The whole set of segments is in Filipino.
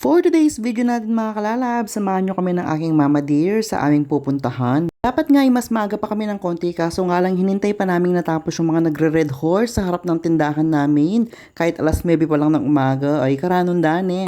For today's video natin mga kalalab, samahan nyo kami ng aking mama dear sa aming pupuntahan. Dapat nga ay mas maaga pa kami ng konti kaso nga lang hinintay pa namin natapos yung mga nagre-red horse sa harap ng tindahan namin. Kahit alas 9 pa lang ng umaga ay karanundan eh.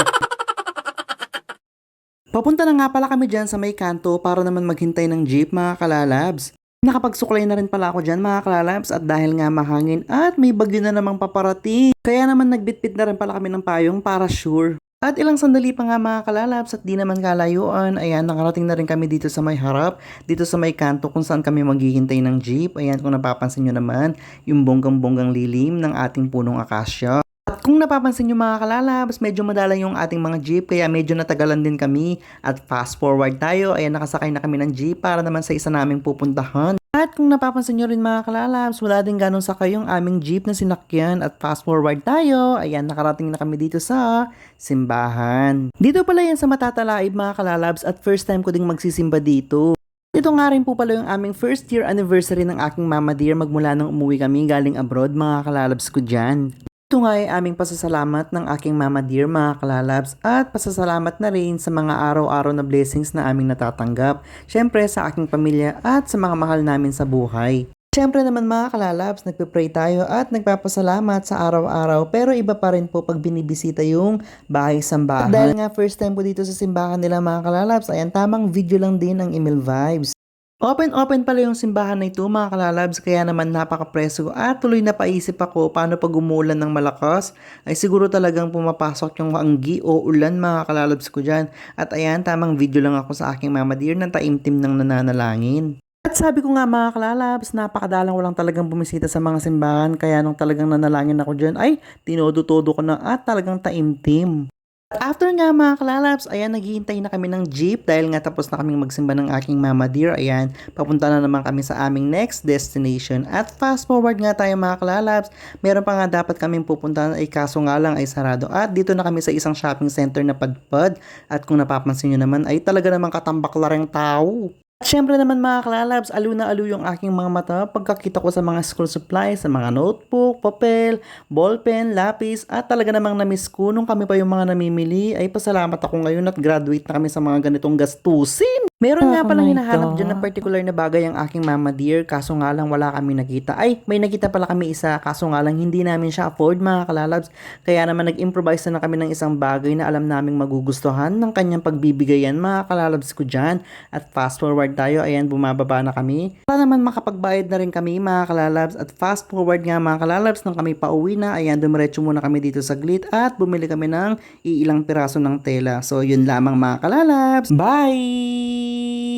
Papunta na nga pala kami dyan sa may kanto para naman maghintay ng jeep mga kalalabs. Nakapagsuklay na rin pala ako dyan mga kalalabs at dahil nga mahangin at may bagyo na namang paparating. Kaya naman nagbitbit na rin pala kami ng payong para sure. At ilang sandali pa nga mga kalalabs at di naman kalayuan, ayan nakarating na rin kami dito sa may harap, dito sa may kanto kung saan kami maghihintay ng jeep. Ayan kung napapansin nyo naman, yung bonggang-bonggang lilim ng ating punong akasya. Kung napapansin nyo mga kalalabs, medyo madala yung ating mga jeep kaya medyo natagalan din kami. At fast forward tayo, ayan nakasakay na kami ng jeep para naman sa isa naming pupuntahan. At kung napapansin nyo rin mga kalalabs, wala din ganun sa kayong aming jeep na sinakyan at fast forward tayo. Ayan, nakarating na kami dito sa simbahan. Dito pala yan sa Matatalaib mga kalalabs at first time ko ding magsisimba dito. Ito nga rin po pala yung aming first year anniversary ng aking mama dear magmula nung umuwi kami galing abroad mga kalalabs ko dyan. Ito nga ay aming pasasalamat ng aking mama dear mga kalalabs at pasasalamat na rin sa mga araw-araw na blessings na aming natatanggap. Siyempre sa aking pamilya at sa mga mahal namin sa buhay. Siyempre naman mga kalalabs, nagpe-pray tayo at nagpapasalamat sa araw-araw pero iba pa rin po pag binibisita yung bahay sambahan. At dahil nga first time po dito sa simbahan nila mga kalalabs, ayan tamang video lang din ang email vibes. Open-open pala yung simbahan na ito mga kalalabs kaya naman napaka-preso at tuloy na paisip ako paano pag umulan ng malakas ay siguro talagang pumapasok yung anggi o ulan mga kalalabs ko dyan. At ayan tamang video lang ako sa aking mama dear na taimtim ng nananalangin. At sabi ko nga mga kalalabs, napakadalang walang talagang bumisita sa mga simbahan kaya nung talagang nanalangin ako dyan ay tinodo-todo ko na at talagang taimtim. After nga mga kalalabs, ayan, naghihintay na kami ng jeep dahil nga tapos na kaming magsimba ng aking mama dear. Ayan, papunta na naman kami sa aming next destination. At fast forward nga tayo mga kalalabs, meron pa nga dapat kaming pupuntahan ay kaso nga lang ay sarado. At dito na kami sa isang shopping center na padpad. At kung napapansin nyo naman ay talaga namang katambaklarang tao. At syempre naman mga kalalabs, alo na alo yung aking mga mata pagkakita ko sa mga school supplies, sa mga notebook, papel, ballpen, lapis, at talaga namang namiss ko nung kami pa yung mga namimili, ay pasalamat ako ngayon at graduate na kami sa mga ganitong gastusin. Meron nga Oh palang my hinahanap dyan na God. particular na bagay ang aking mama dear, kaso nga lang wala kami nakita. Ay, may nakita pala kami isa, kaso nga lang hindi namin siya afford mga kalalabs. Kaya naman nag-improvise na kami ng isang bagay na alam naming magugustuhan ng kanyang pagbibigayan mga kalalabs ko dyan. At fast forward tayo, ayan bumababa na kami. Para naman makapagbayad na rin kami mga kalalabs. At fast forward nga mga kalalabs nung kami pauwi na, ayan dumiretso muna kami dito sa glit at bumili kami ng iilang piraso ng tela. So yun lamang mga kalalabs. Bye! Bye.